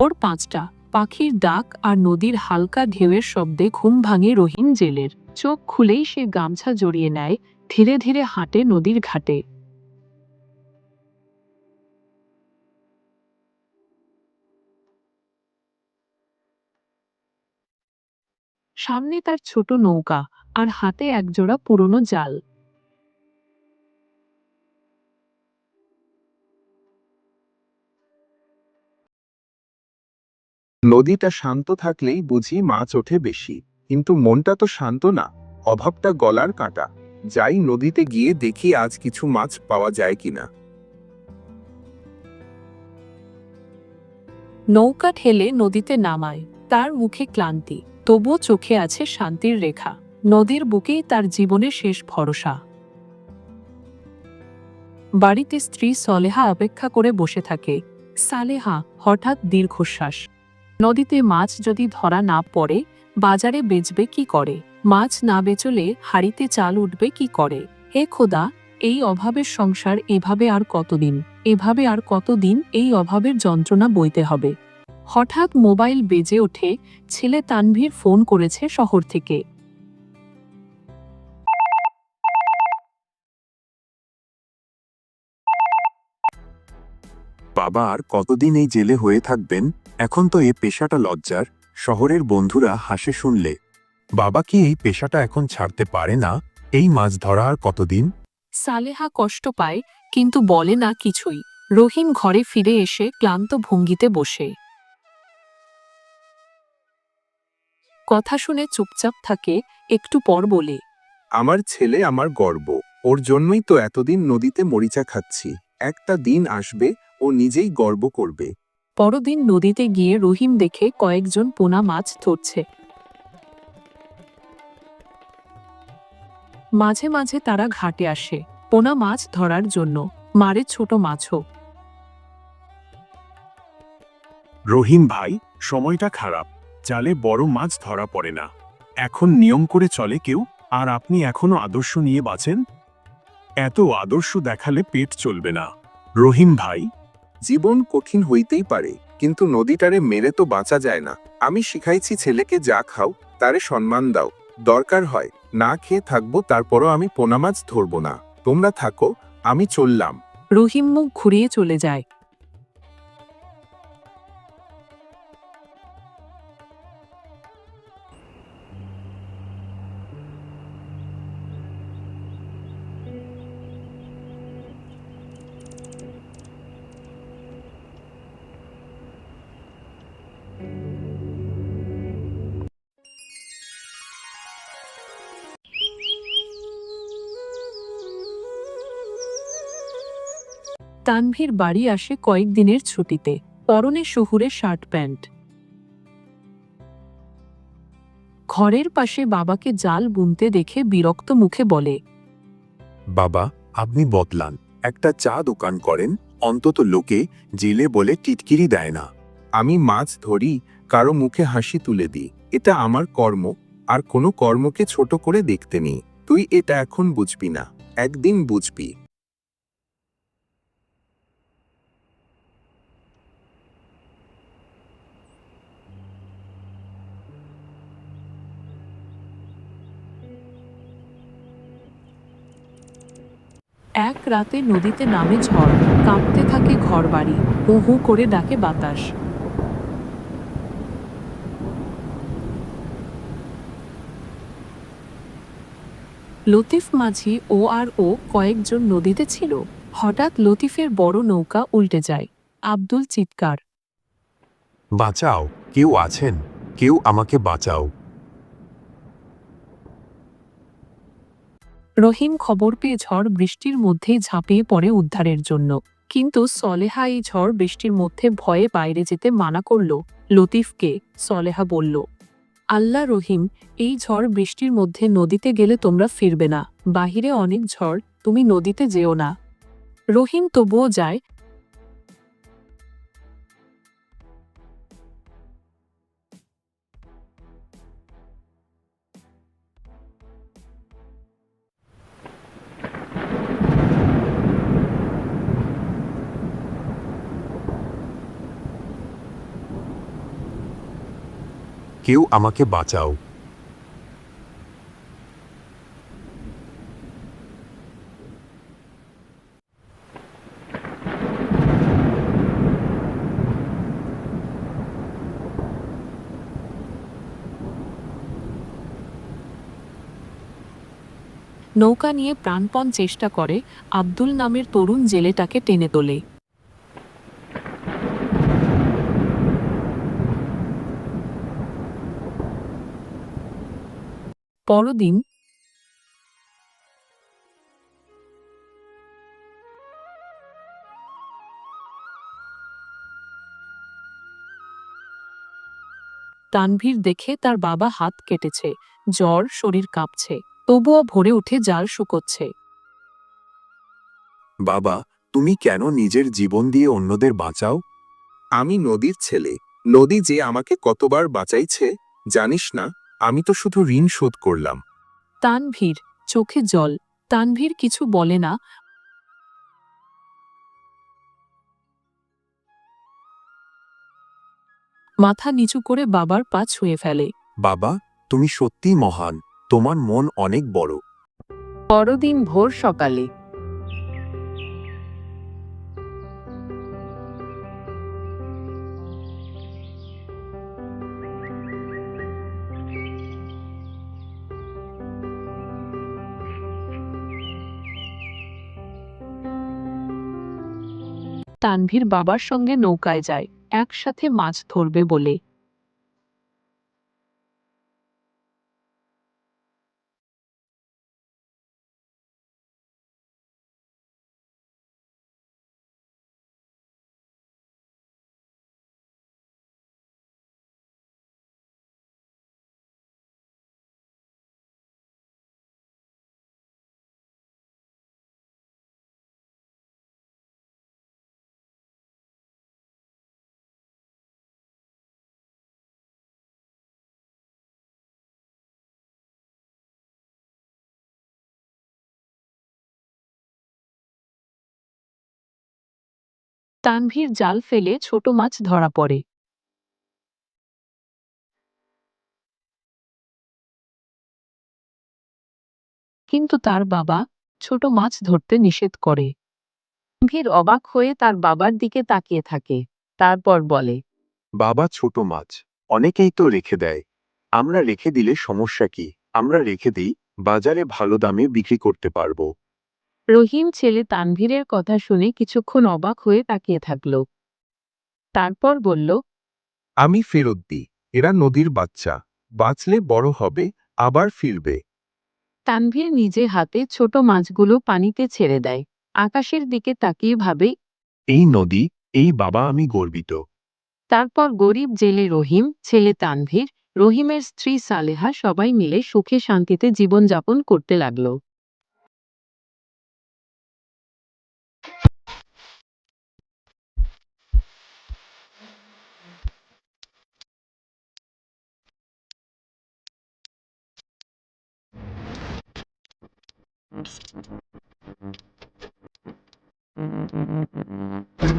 ওর পাঁচটা। পাখির ডাক আর নদীর হালকা ঢেউয়ের শব্দে ঘুম ভাঙে রহিম জেলের। চোখ খুলেই সে গামছা জড়িয়ে নেয়, ধীরে ধীরে হাঁটে নদীর ঘাটে। সামনে তার ছোট নৌকা, আর হাতে একজোড়া পুরনো জাল। নদীটা শান্ত থাকলেই বুঝি মাছ ওঠে বেশি, কিন্তু মনটা তো শান্ত না, অভাবটা গলার কাঁটা। যাই নদীতে গিয়ে দেখি আজ কিছু মাছ পাওয়া যায় কিনা। নৌকা ঠেলে নদীতে নামায়, তার মুখে ক্লান্তি, তবুও চোখে আছে শান্তির রেখা, নদীর বুকেই তার জীবনের শেষ ভরসা। বাড়িতে স্ত্রী সলেহা অপেক্ষা করে বসে থাকে, সালেহা হঠাৎ দীর্ঘশ্বাস নদীতে মাছ যদি ধরা না পড়ে, বাজারে বেচবে কি করে? মাছ না বেচলে হাড়িতে চাল উঠবে কি করে? হে খোদা, এই অভাবের সংসার এভাবে আর কতদিন? এভাবে আর কতদিন এই অভাবের যন্ত্রণা বইতে হবে? হঠাৎ মোবাইল বেজে ওঠে, ছেলে তানভীর ফোন করেছে শহর থেকে। বাবা আর কতদিন এই জেলে হয়ে থাকবেন? এখন তো এ পেশাটা লজ্জার। শহরের বন্ধুরা হাসে শুনলে। বাবা কি এই পেশাটা এখন ছাড়তে পারে না? এই মাছ ধরা আর কতদিন? সালেহা কষ্ট পায় কিন্তু বলে না কিছুই। রহিম ঘরে ফিরে এসে ক্লান্ত ভঙ্গিতে বসে। কথা শুনে চুপচাপ থাকে একটু পর বলে আমার ছেলে আমার গর্ব। ওর জন্যই তো এতদিন নদীতে মরিচা খাচ্ছি। একটা দিন আসবে ও নিজেই গর্ব করবে। পরদিন নদীতে গিয়ে রহিম দেখে কয়েকজন পোনা মাছ ধরছে। মাঝে মাঝে তারা ঘাটে আসে পোনা মাছ ধরার জন্য। মারে ছোট মাছও। রহিম ভাই সময়টা খারাপ। জালে বড় মাছ ধরা পড়ে না। এখন নিয়ম করে চলে কেউ আর আপনি এখনও আদর্শ নিয়ে বাঁচেন? এত আদর্শ দেখালে পেট চলবে না। রহিম ভাই জীবন কঠিন হইতেই পারে, কিন্তু নদীটারে মেরে তো বাঁচা যায় না। আমি শিখাইছি ছেলেকে যা খাও, তারে সম্মান দাও। দরকার হয়, না খেয়ে থাকব, তারপরও আমি পোনা মাছ ধরবো না। তোমরা থাকো, আমি চললাম। রহিম মুখ ঘুরিয়ে চলে যায়। তানভীর বাড়ি আসে কয়েকদিনের ছুটিতে পরনে শহুরে শার্ট প্যান্ট। ঘরের পাশে বাবাকে জাল বুনতে দেখে বিরক্ত মুখে বলে বাবা আপনি বদলান। একটা চা দোকান করেন অন্তত লোকে জেলে বলে টিটকিরি দেয় না। আমি মাছ ধরি কারও মুখে হাসি তুলে দিই। এটা আমার কর্ম আর কোনো কর্মকে ছোট করে দেখতে নেই। তুই এটা এখন বুঝবি না। একদিন বুঝবি। এক রাতে নদীতে নামে ঝড়, কাঁপতে থাকে ঘরবাড়ি, হু হু করে ডাকে বাতাস। লতিফ মাঝি ও আর ও কয়েকজন নদীতে ছিল। হঠাৎ লতিফের বড় নৌকা উল্টে যায়। আব্দুল চিৎকার। বাঁচাও, কেউ আছেন, কেউ আমাকে বাঁচাও। রহিম খবর পেয়ে ঝড় বৃষ্টির মধ্যে ঝাঁপিয়ে পড়ে উদ্ধারের জন্য। কিন্তু সলেহা এই ঝড় বৃষ্টির মধ্যে ভয়ে বাইরে যেতে মানা করল লতিফকে। সলেহা বলল, আল্লাহ রহিম, এই ঝড় বৃষ্টির মধ্যে নদীতে গেলে তোমরা ফিরবে না। বাহিরে অনেক ঝড়, তুমি নদীতে যেও না রহিম তবুও যায় কেউ আমাকে বাঁচাও। নৌকা নিয়ে প্রাণপণ চেষ্টা করে আব্দুল নামের তরুণ জেলেটাকে টেনে তোলে। পরদিন তানভীর দেখে তার বাবা হাত কেটেছে জ্বর শরীর কাঁপছে তবুও ভরে উঠে জাল শুকোচ্ছে। বাবা তুমি কেন নিজের জীবন দিয়ে অন্যদের বাঁচাও? আমি নদীর ছেলে নদী যে আমাকে কতবার বাঁচাইছে জানিস না? আমি তো শুধু ঋণ শোধ করলাম। তানভীর চোখে জল। তানভীর কিছু বলে না। মাথা নিচু করে বাবার পা ছুঁয়ে ফেলে। বাবা তুমি সত্যি মহান। তোমার মন অনেক বড়। পরদিন ভোর সকালে তানভীর বাবার সঙ্গে নৌকায় যায় একসাথে মাছ ধরবে বলে। তানভীর জাল ফেলে ছোট মাছ ধরা পড়ে। কিন্তু তার বাবা ছোট মাছ ধরতে নিষেধ করে। তানভীর অবাক হয়ে তার বাবার দিকে তাকিয়ে থাকে। তারপর বলে, বাবা ছোট মাছ, অনেকেই তো রেখে দেয়। আমরা রেখে দিলে সমস্যা কি? আমরা রেখে দিই, বাজারে ভালো দামে বিক্রি করতে পারব। রহিম ছেলে তানভীরের কথা শুনে কিছুক্ষণ অবাক হয়ে তাকিয়ে থাকল। তারপর বলল আমি ফেরত দিই এরা নদীর বাচ্চা বাঁচলে বড় হবে আবার ফিরবে। তানভীর নিজে হাতে ছোট মাছগুলো পানিতে ছেড়ে দেয়। আকাশের দিকে তাকিয়ে ভাবে এই নদী এই বাবা আমি গর্বিত। তারপর গরিব জেলে রহিম ছেলে তানভীর রহিমের স্ত্রী সালেহা সবাই মিলে সুখে শান্তিতে জীবনযাপন করতে লাগল। times.